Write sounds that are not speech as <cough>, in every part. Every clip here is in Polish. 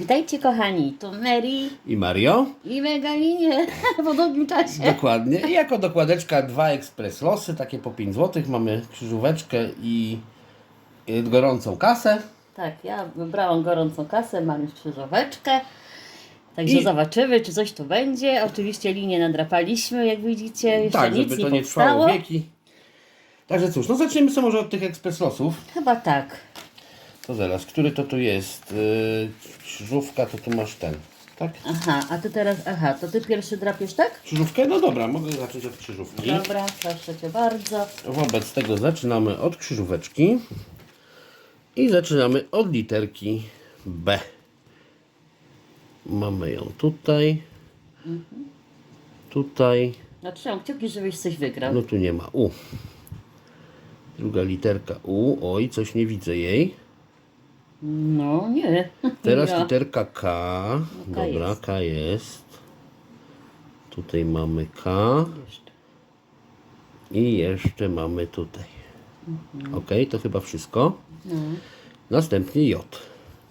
Witajcie kochani, tu Mary I Mario. i Megalinie <laughs> w podobnym czasie. Dokładnie. I jako dokładeczka dwa ekspres losy, takie po 5 zł. Mamy krzyżóweczkę i y, gorącą kasę. Tak, ja wybrałam gorącą kasę, mam już krzyżoweczkę. Także I- zobaczymy, czy coś tu będzie. Oczywiście linię nadrapaliśmy, jak widzicie. Jeszcze tak, nic żeby nie to nie powstało. trwało wieki. Także cóż, no zaczniemy sobie może od tych ekspres losów. Chyba tak. To zaraz, który to tu jest? Yy, krzyżówka, to tu masz ten. Tak? Aha, a ty teraz, aha, to ty pierwszy drapiesz, tak? Krzyżówkę? No dobra, mogę zacząć od krzyżówki. Dobra, proszę cię bardzo. Wobec tego zaczynamy od krzyżóweczki i zaczynamy od literki B. Mamy ją tutaj, tutaj, No trzymam kciuki, żebyś coś wygrał. no tu nie ma U. Druga literka U, oj, coś nie widzę jej. No, nie. Teraz Ja. literka K, No, K dobra, jest. K jest. Tutaj mamy K Jeszcze. i jeszcze mamy tutaj. Mhm. Ok, to chyba wszystko. Następnie J.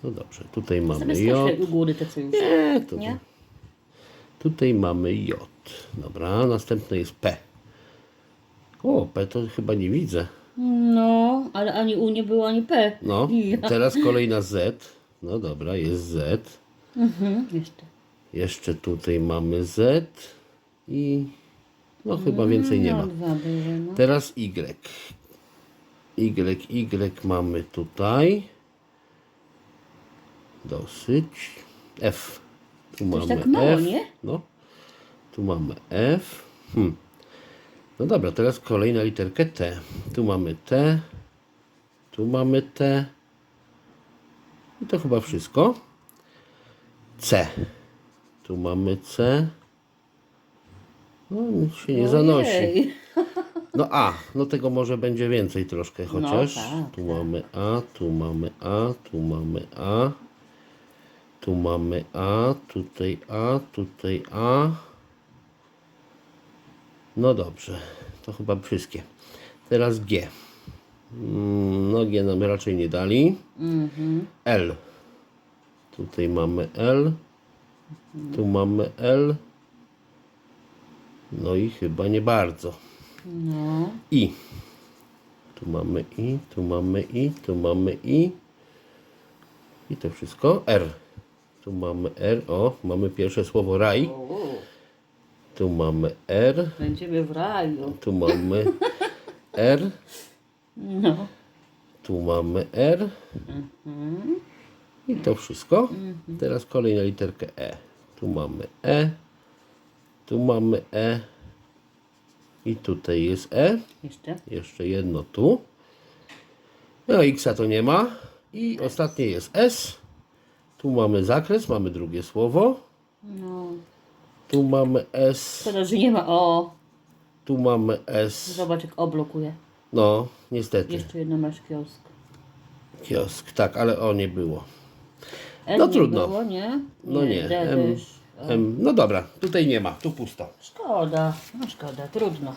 No dobrze, tutaj mamy Sobie J. u góry te co już. Nie, to Nie? Tutaj mamy J. Dobra, następne jest P. O, P to chyba nie widzę. No, ale ani U nie było, ani P. No, <laughs> Ja. teraz kolejna Z. No dobra, jest Z. Mhm, jeszcze. Jeszcze tutaj mamy Z. I no chyba więcej nie No, ma. dwa były, no. Teraz Y. Y, Y mamy tutaj. Dosyć. F. Tu mamy tak mało, F. nie? No. Tu mamy F. Hm. No dobra, teraz kolejna literkę T. Tu mamy T. Tu mamy T. I to chyba wszystko. C. Tu mamy C. No, nic się nie zanosi. No A, no tego może będzie więcej troszkę chociaż. tak, tu mamy A, tu mamy A, tu mamy A. Tu mamy A, tutaj A, tutaj A. No dobrze, to chyba wszystkie. Teraz G. Mm, No G nam raczej nie dali. Mhm. L. Tutaj mamy L. Tu mamy L. No i chyba nie bardzo. No. I. Tu mamy I, tu mamy I, tu mamy I. I to wszystko. R. Tu mamy R. O, mamy pierwsze słowo raj. O, Tu mamy R. będziemy w raju. Tu mamy R. No. Tu mamy R. I to wszystko. Teraz kolejna literkę E. Tu mamy E. Tu mamy E. I tutaj jest E. Jeszcze. Jeszcze jedno tu. No X to nie ma. I ostatnie jest S. Tu mamy zakres, mamy drugie słowo. No. Tu mamy S. Szkoda, że nie ma O. Tu mamy S. Zobacz, jak O blokuje. No, niestety. Jeszcze jedno masz kiosk. Kiosk, tak, ale o nie było. N No nie trudno. Było, nie? No nie. D też. No dobra, tutaj nie ma, tu pusto. Szkoda, no szkoda, trudno.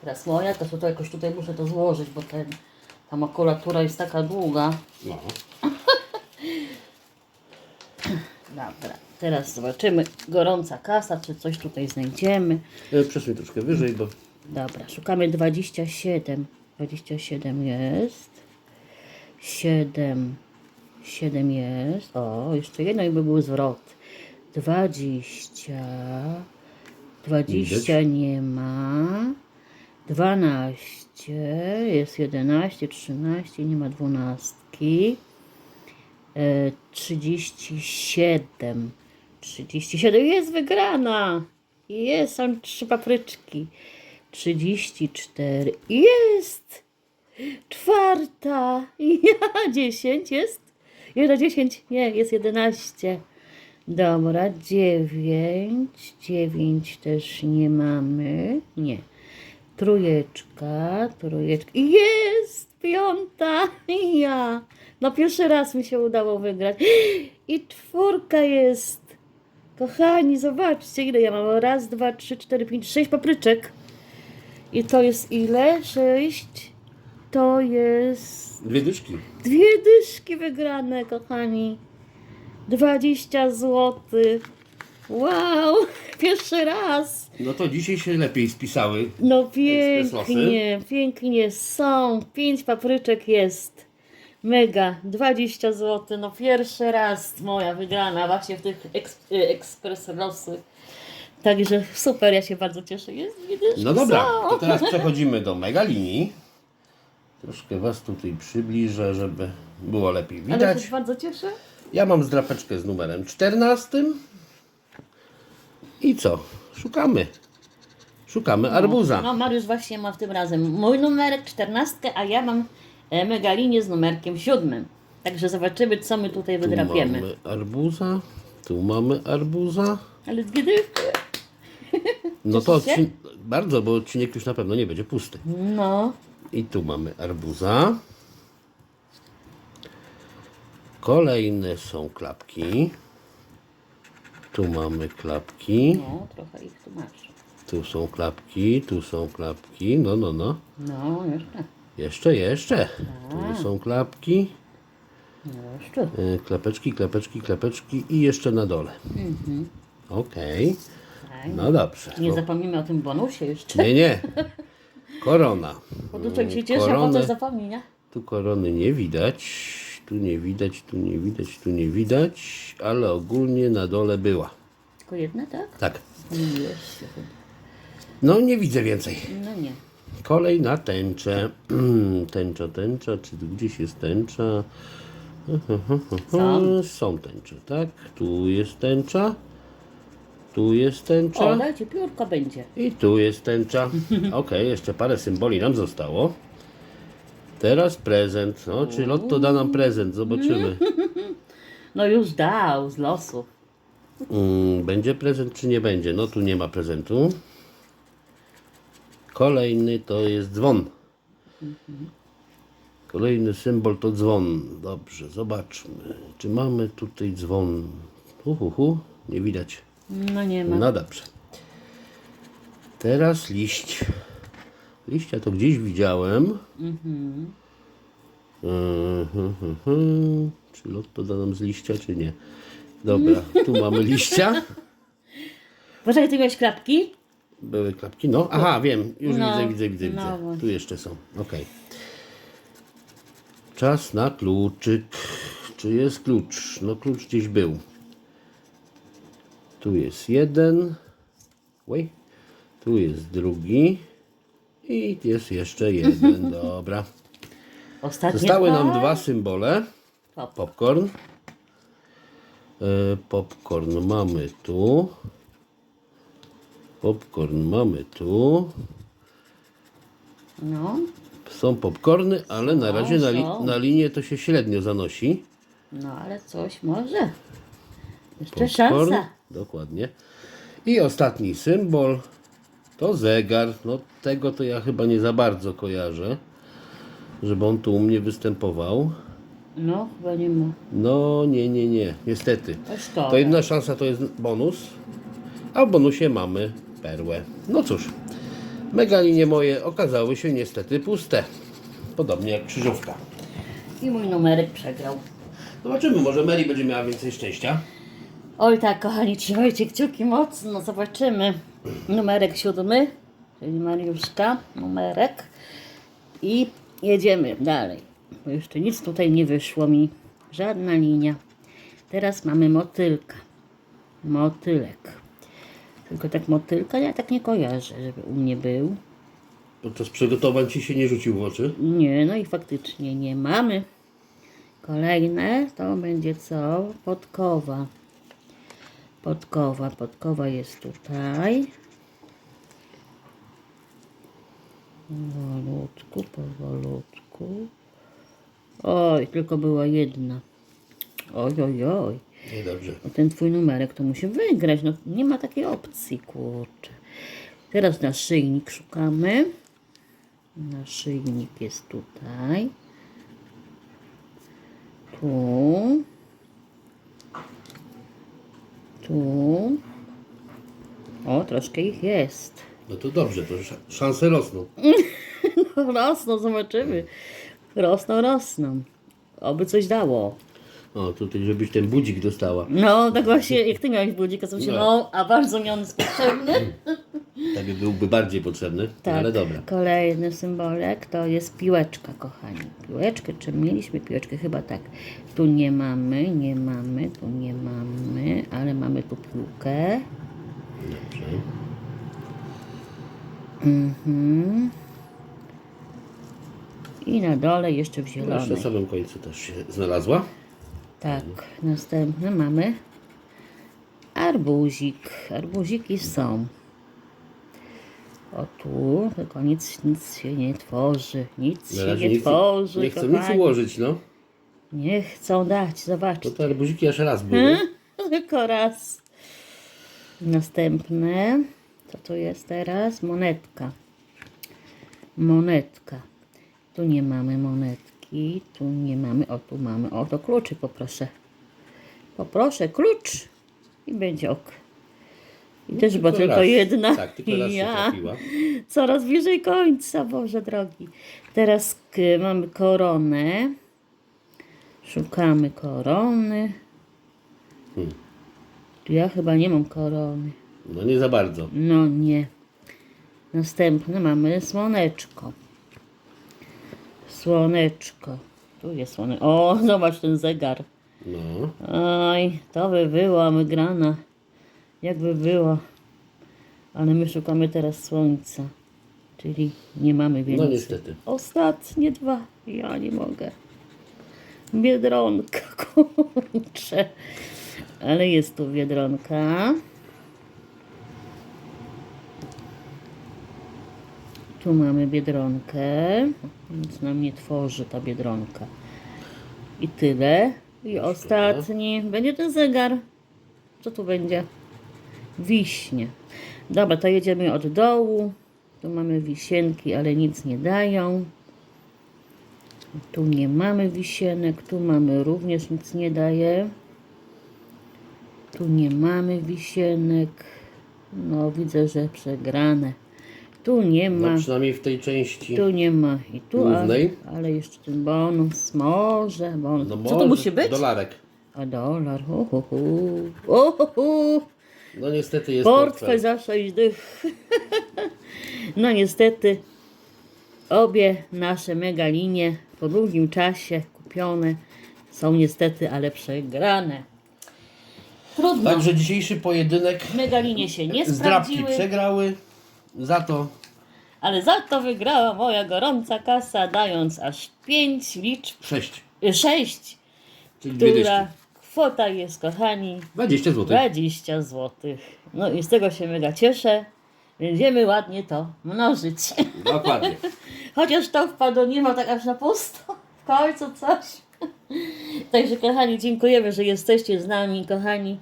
Teraz moja, to, to jakoś tutaj muszę to złożyć, bo ten, ta makulatura jest taka długa. No. Dobra, teraz zobaczymy. Gorąca kasa, czy coś tutaj znajdziemy. E, Przesuń troszkę wyżej, bo Dobra, szukamy 27. 27 jest. 7. 7 jest. O, jeszcze jedno i by był zwrot. 20. 20 nie ma. 12. Jest 11, 13, nie ma 12. E, 37. 37 jest wygrana. Jest, są trzy papryczki. 34. Jest! Czwarta. Ja, 10 jest? Jedna 10? Nie, jest 11. Dobra, 9. 9 też nie mamy. Nie. Trójeczka, trójeczka. I Jest! Piąta. <laughs> Ja. No pierwszy raz mi się udało wygrać. <gasps> I czwórka jest. Kochani, zobaczcie, ile ja mam. Raz, dwa, trzy, cztery, pięć, sześć papryczek. I to jest ile? Sześć. To jest dwie dyszki. dwie dyszki wygrane, kochani. 20 zł. Wow, <laughs> pierwszy raz. No to dzisiaj się lepiej spisały. No pięknie, pięknie są. Pięć papryczek jest. Mega, 20 zł. No pierwszy raz moja wygrana właśnie w tych eks, y, ekspres losy. Także super, ja się bardzo cieszę. Jest, widzisz, No dobra, są. to teraz <laughs> przechodzimy do megalinii. Troszkę Was tutaj przybliżę, żeby było lepiej Ale widać. się bardzo cieszę. Ja mam zdrapeczkę z numerem 14. I co? Szukamy. Szukamy arbuza. No Mariusz właśnie ma w tym razem mój numerek 14, a ja mam e, megalinię z numerkiem 7. Także zobaczymy, co my tutaj Tu wydrapiemy. mamy arbuza. Tu mamy arbuza. Ale kiedy? No to Cieszysz się? odcin- bardzo, bo odcinek już na pewno nie będzie pusty. No, I tu mamy arbuza. Kolejne są klapki. Tu mamy klapki. no, trochę ich tu masz. Tu są klapki, tu są klapki. No, no, no. No, jeszcze. Jeszcze, jeszcze. Tu są klapki. No, jeszcze. Y, Klapeczki, klapeczki, klapeczki i jeszcze na dole. Okej. Fajnie. No dobrze. Nie No, zapomnimy o tym bonusie jeszcze. nie, nie. <laughs> Korona. Poduczek się cieszy, a Koronę. potem zapomni, nie? Tu korony nie widać. Tu nie widać, tu nie widać, tu nie widać. Ale ogólnie na dole była. Tylko jedna, tak? Tak. Jeszcze. No nie widzę więcej. No nie. Kolej na tęczę. <clears throat> tęcza, tęcza. Czy tu gdzieś jest tęcza? Są. <clears throat> Są tęcze, tak? Tu jest tęcza. Tu jest O, tęcza. dajcie, piórko będzie. I tu jest tęcza. Ok, jeszcze parę symboli nam zostało. Teraz prezent. No, czy Lotto da nam prezent? Zobaczymy. <laughs> No już dał, z losu. Mm, będzie prezent, czy nie będzie? No, tu nie ma prezentu. Kolejny to jest dzwon. Kolejny symbol to dzwon. Dobrze, zobaczmy. Czy mamy tutaj dzwon? Uhuhu, nie widać. No nie ma. No dobrze. Teraz liść. Liścia to gdzieś widziałem. Mhm, mhm. Czy lotto da nam z liścia, czy nie? Dobra, tu mamy liścia. <laughs> Poczekaj, ty miałeś klapki? Były klapki, no. Aha, wiem, już No, widzę, widzę, widzę, no widzę. właśnie. Tu jeszcze są, okej. Czas na kluczyk. Czy jest klucz? No klucz gdzieś był. Tu jest jeden. Oj. Tu jest drugi. I jest jeszcze jeden, <laughs> dobra. Ostatnie Zostały nam dwa symbole. Pop. Popcorn. E, popcorn mamy tu. Popcorn mamy tu. No, Są popcorny, ale na razie na, li, są. na linię to się średnio zanosi. no ale coś może. Jeszcze Popcorn. szansa. Dokładnie. I ostatni symbol to zegar. No tego to ja chyba nie za bardzo kojarzę, żeby on tu u mnie występował. No, chyba nie ma. No nie, nie, nie. Niestety. To. To jedna szansa to jest bonus, a w bonusie mamy perłę. No cóż, megalinie moje okazały się niestety puste. Podobnie jak krzyżówka. I mój numerek przegrał. Zobaczymy, może Mary będzie miała więcej szczęścia. Oj tak, kochani, trzymajcie kciuki mocno, zobaczymy. Numerek siódmy, czyli Mariuszka, numerek. I jedziemy dalej. Bo jeszcze nic tutaj nie wyszło mi, żadna linia. Teraz mamy motylka. Motylek. Tylko tak motylka ja tak nie kojarzę, żeby u mnie był. Podczas przygotowań ci się nie rzucił w oczy. Nie, no i faktycznie nie mamy. Kolejne to będzie co? Podkowa. Podkowa, podkowa jest tutaj. Powolutku, powolutku. Oj, tylko była jedna. Oj, oj, oj. Niedobrze. No ten twój numerek to musi wygrać. No nie ma takiej opcji, kurczę. Teraz naszyjnik szukamy. Naszyjnik jest tutaj. Tu. Tu. O, troszkę ich jest. No to dobrze, to sz- szanse rosną. <laughs> Rosną, zobaczymy. Rosną, rosną. Oby coś dało. O, tutaj żebyś ten budzik dostała. No, tak właśnie, jak ty miałeś budzika, to się, No. no, a bardzo mi on jest potrzebny. <clears throat> Tak byłby bardziej potrzebny, no, Tak, ale dobra. kolejny symbolek to jest piłeczka, kochani. Piłeczkę, czy mieliśmy piłeczkę? Chyba tak. Tu nie mamy, nie mamy, tu nie mamy, ale mamy tu piłkę. Dobrze. Mhm. I na dole jeszcze w na zielonej. samym końcu też się znalazła. Tak, następny mamy arbuzik. Arbuziki są. O tu, tylko nic, nic się nie tworzy. Nic Na się razie nie nie, tworzy. nie chcą nic kochani. ułożyć, no. Nie chcą dać, To zobaczcie. te arbuziki aż raz były. Hmm? <laughs> Tylko raz. Następne. Co to jest teraz? Monetka. Monetka. Tu nie mamy monetki. Tu nie mamy. O, tu mamy. O, to kluczy poproszę. Poproszę klucz. I będzie ok. I też, bo tylko raz. jedna. Tak, tylko raz ja. Coraz bliżej końca, Boże drogi. Teraz mamy koronę. Szukamy korony. Hmm. Tu Ja chyba nie mam korony. No nie za bardzo. No nie. Następne mamy słoneczko. Słoneczko. Tu jest słoneczko. O, zobacz ten zegar. No. Oj, to by była wygrana. Jakby było. Ale my szukamy teraz słońca. Czyli nie mamy No więcej. niestety. Ostatnie dwa. Ja nie mogę. Biedronka, <laughs> kurczę. Ale jest tu biedronka. Tu mamy biedronkę. Nic nam nie tworzy ta biedronka. I tyle. I ostatni. Będzie ten zegar. Co tu będzie? Wiśnie. Dobra, to jedziemy od dołu. Tu mamy wisienki, ale nic nie dają. Tu nie mamy wisienek, tu mamy również nic nie daje. Tu nie mamy wisienek. No widzę, że przegrane. Tu nie ma, No przynajmniej w tej części. tu nie ma i tu, Głównej. ale, ale jeszcze ten bonus, może bonus. No Co to może musi być? Dolarek. A dolar, uhuhu, uhuhu. No niestety jest Portfel portfel. za 6 dych. No niestety obie nasze megalinie po długim czasie kupione są niestety, ale przegrane. Trudno. Także dzisiejszy pojedynek Megalinie się nie zdrabki sprawdziły, przegrały. Za to ale za to wygrała moja gorąca kasa, dając aż 5 liczb, 6. 6, Czyli dwie dyszki. która kwota jest, kochani, 20 zł. 20 zł. No i z tego się mega cieszę. Będziemy ładnie to mnożyć. Dokładnie. <laughs> Chociaż to wpadło nie ma tak aż na pusto. W końcu coś. <laughs> Także kochani, dziękujemy, że jesteście z nami, kochani.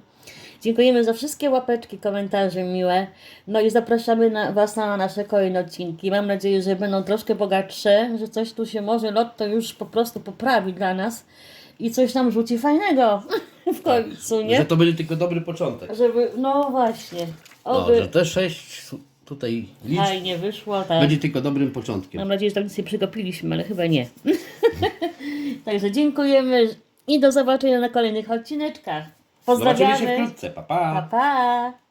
Dziękujemy za wszystkie łapeczki, komentarze miłe. No i zapraszamy na, Was na nasze kolejne odcinki. Mam nadzieję, że będą troszkę bogatsze, że coś tu się może lotto już po prostu poprawi dla nas i coś nam rzuci fajnego <laughs> w końcu, nie? Że to będzie tylko dobry początek. Żeby, no właśnie, oby że te 6 tutaj liczb fajnie wyszło, tak. będzie tylko dobrym początkiem. Mam nadzieję, że tam nic nie przegapiliśmy, ale chyba nie. <laughs> Także dziękujemy i do zobaczenia na kolejnych odcineczkach. Zobaczymy się Pozdrawiamy. wkrótce. Pa, Pa, pa. pa.